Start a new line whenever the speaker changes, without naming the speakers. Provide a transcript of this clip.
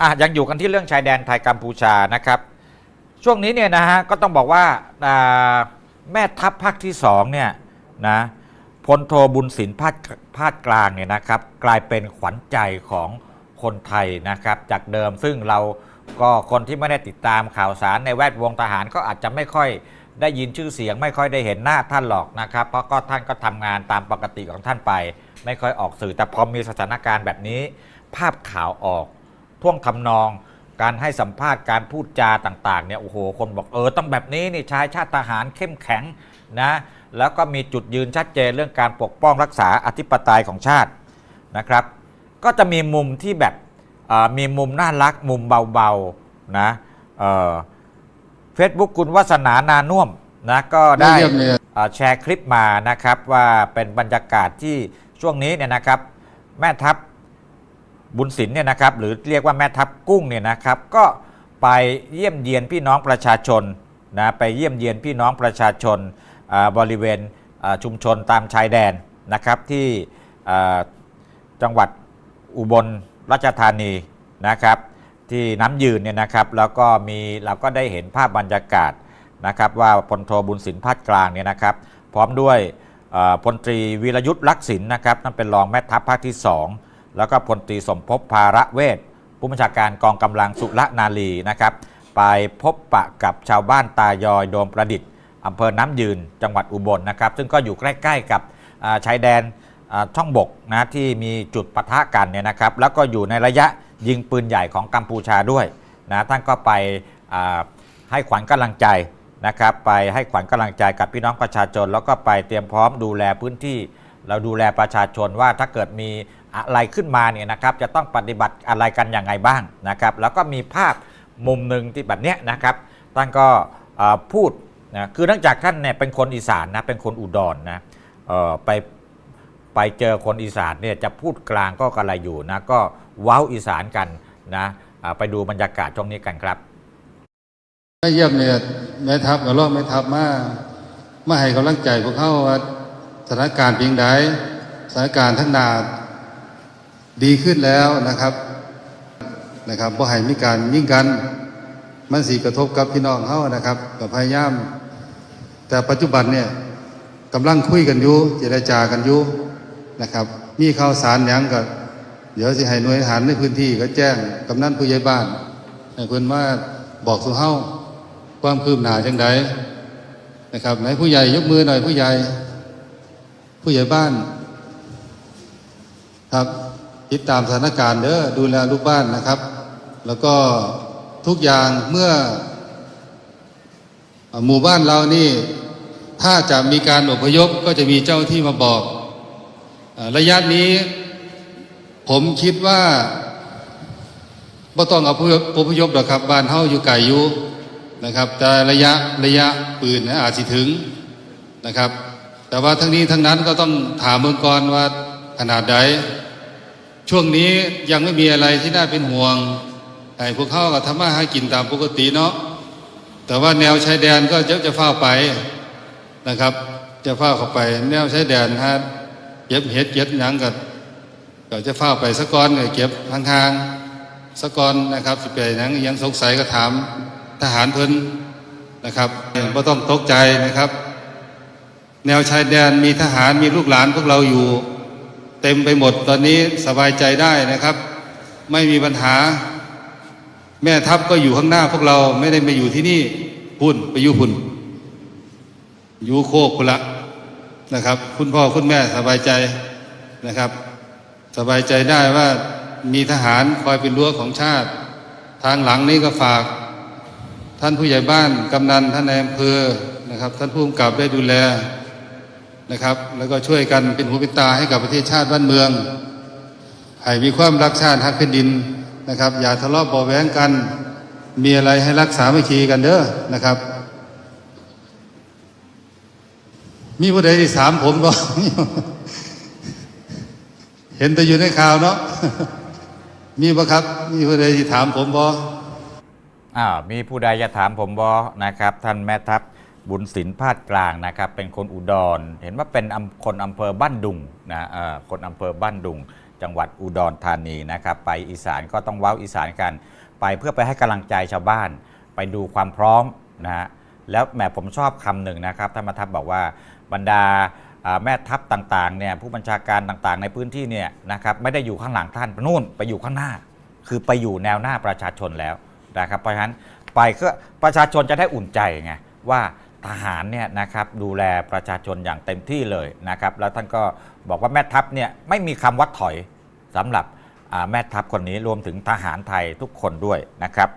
อะยังอยู่กันที่เรื่องชายแดนไทยกัมพูชานะครับ ช่วงนี้เนี่ยนะฮะก็ต้องบอกว่าแม่ทัพภาคที่สองเนี่ยนะพลโทบุญสินพาดพาดกลางเนี่ยนะครับ กลายเป็นขวัญใจของคนไทยนะครับ จากเดิมซึ่งเราก็คนที่ไม่ได้ติดตามข่าวสารในแวดวงทหารก็อาจจะไม่ค่อยได้ยินชื่อเสียง ไม่ค่อยได้เห็นหน้าท่านหรอกนะครับ เพราะก็ท่านก็ทำงานตามปกติของท่านไป ไม่ค่อยออกสื่อแต่พอมีสถานการณ์แบบนี้ ภาพข่าวออก ท่วงทำนอง การให้สัมภาษณ์การพูดจาต่างๆเนี่ยโอ้โหคนบอกเออต้องแบบนี้นี่ชายชาติทหารเข้มแข็งนะแล้วก็มีจุดยืนชัดเจนเรื่องการปกป้องรักษาอธิปไตยของชาตินะครับ ก็จะมีมุมที่แบบเอ่อมีมุมน่ารักมุมเบาๆนะเฟซบุ๊กคุณวัสนานานุ่วมนะก็ได้
เยี่ยมเลย
เอ่อแชร์คลิปมานะครับว่าเป็นบรรยากาศที่ช่วงนี้เนี่ยนะครับ แม่ทัพ บุญศิลป์เนี่ยนะครับหรือเรียกว่าแม่ทัพกุ้งเนี่ยนะครับก็ไปเยี่ยมเยียนพี่น้องประชาชนนะไปเยี่ยมเยียนพี่น้องประชาชนบริเวณชุมชนตามชายแดนนะครับที่จังหวัดอุบลราชธานีนะครับที่น้ำยืนเนี่ยนะครับแล้วก็มีเราก็ได้เห็นภาพบรรยากาศนะครับว่าพลโทบุญสินพาดกลางเนี่ยนะครับพร้อมด้วยพลตรีวีรยุทธ์ลักษิณนะครับนั่นเป็นรองแม่ทัพภาคที่2 แล้วก็พลตรีสมภพภาระเวทผู้บัญชาการกองกำลังสุรนารีนะครับไปพบปะกับชาวบ้านตายอยโดมประดิษฐ์อำเภอน้ำยืนจังหวัดอุบลนะครับ ซึ่งก็อยู่ใกล้ๆกับชายแดนช่องบกนะที่มีจุดปะทะกันเนี่ยนะครับแล้วก็อยู่ในระยะยิงปืนใหญ่ของกัมพูชาด้วยนะท่านก็ไปให้ขวัญกำลังใจนะครับไปให้ขวัญกำลังใจกับพี่น้องประชาชน แล้วก็ไปเตรียมพร้อมดูแลพื้นที่ เราดูแลประชาชนว่าถ้าเกิดมีอะไรขึ้นมาเนี่ยนะครับจะต้องปฏิบัติอะไรกันอย่างไงบ้างนะครับ แล้วก็มีภาพมุมหนึ่งที่แบบเนี้ยนะครับท่านก็พูดนะคือเนื่องจากท่านเนี่ยเป็นคนอีสานนะเป็นคนอุดรนะไปไปเจอคนอีสานเนี่ยจะพูดกลางก็กระไรอยู่นะก็เว้าอีสานกันนะไปดูบรรยากาศช่วงนี้กันครับ
มาเยี่ยมเนี่ยแม่ทัพกับรองแม่ทัพมามาให้กำลังใจพวกเขาว่า ถานการณ์เพียงใดสถานการณ์ทั้งนาดีขึ้นแล้วนะครับนะครับบ่ให้มีการยิ่งกัน มันสีกระทบกับพี่น้องเขานะครับกับพยายาม แต่ปัจจุบันเนี่ยกำลังคุยกันอยู่เจรจากันอยู่นะครับ มีข่าวสารยังก็เดี๋ยวสิให้หน่วยทหารในพื้นที่ก็แจ้งกำนันผู้ใหญ่บ้านให้เพิ่นมาบอกสู่เฮาความคืบหน้าจังใดนะครับไหนผู้ใหญ่ยกมือหน่อยผู้ใหญ่ ผู้ใหญ่บ้าน ครับติดตามสถานการณ์เด้อดูแลลูกบ้านนะครับ แล้วก็ทุกอย่างเมื่อ หมู่บ้านเรานี่ ถ้าจะมีการอพยพก็จะมีเจ้าที่มาบอกระยะนี้ ผมคิดว่าบ่ต้องอพยพอพยพหรอกครับบ้านเฮาอยู่ไกลอยู่นะครับ แต่ระยะระยะปืนนะอาจสิถึงนะครับ แต่ว่าทั้งนี้ทั้งนั้นก็ต้องถามเมืองกรว่าขนาดใดช่วงนี้ยังไม่มีอะไรที่น่าเป็นห่วงไอ้พวกเขาก็ทำมาหากินตามปกติเนาะแต่ว่าแนวชายแดนก็จะจะเฝ้าไปนะครับ จะเฝ้าเข้าไป แนวชายแดนฮะเก็บเห็ดเก็บหยังก็ก็จะเฝ้าไปสะกอนก็เก็บห่างๆสะกอนนะครับสิไปหยังยังสงสัยก็ถามทหารเพิ่นนะครับไม่ต้องตกใจนะครับ แนวชายแดนมีทหารมีลูกหลานพวกเราอยู่ เต็มไปหมดตอนนี้สบายใจได้นะครับ ไม่มีปัญหา แม่ทัพก็อยู่ข้างหน้าพวกเราไม่ได้มาอยู่ที่นี่พุ่นไปอยู่พุ่นอยู่โคกคุละนะครับ คุณพ่อคุณแม่สบายใจนะครับ สบายใจได้ว่ามีทหารคอยเป็นรั้วของชาติ ทางหลังนี้ก็ฝาก ท่านผู้ใหญ่บ้านกำนันท่านนายอำเภอนะครับ ท่านผู้กำกับได้ดูแล นะครับ แล้วก็ช่วยกันเป็นหูเป็นตาให้กับประเทศชาติบ้านเมืองให้มีความรักชาติฮักแผ่นดินนะครับ อย่าทะเลาะเบาะแว้งกัน มีอะไรให้รักษาไม่คีกันเด้อนะครับ มีผู้ใดที่ถามผมก็เห็นแต่อยู่ในข่าวเนาะมีปะครับ มีผู้ใดที่ถามผมบ่
อ้ามีผู้ใดจะถามผมบอนะครับ ท่านแม่ทัพ บุญศิลป์พาดกลางนะครับเป็นคนอุดร เห็นว่าเป็นคนอำเภอบ้านดุงนะคนอำเภอบ้านดุง จังหวัดอุดรธานีนะครับไปอีสานก็ต้องเว้าอีสานกัน ไปเพื่อไปให้กำลังใจชาวบ้าน ไปดูความพร้อมนะฮะแล้วแหมผมชอบคำหนึ่งนะครับท่านมาทัพบอกว่าบรรดาแม่ทัพต่างๆเนี่ยผู้บัญชาการต่างๆ ในพื้นที่เนี่ยนะครับไม่ได้อยู่ข้างหลังท่านนู่นไปอยู่ข้างหน้า คือไปอยู่แนวหน้าประชาชนแล้วนะครับเพราะฉะนั้นไปเพื่อประชาชนจะได้อุ่นใจไงว่า ทหารเนี่ยนะครับดูแลประชาชนอย่างเต็มที่เลยนะครับแล้วท่านก็บอกว่าแม่ทัพเนี่ยไม่มีคำวัดถอยสำหรับแม่ทัพคนนี้รวมถึงทหารไทยทุกคนด้วยนะครับ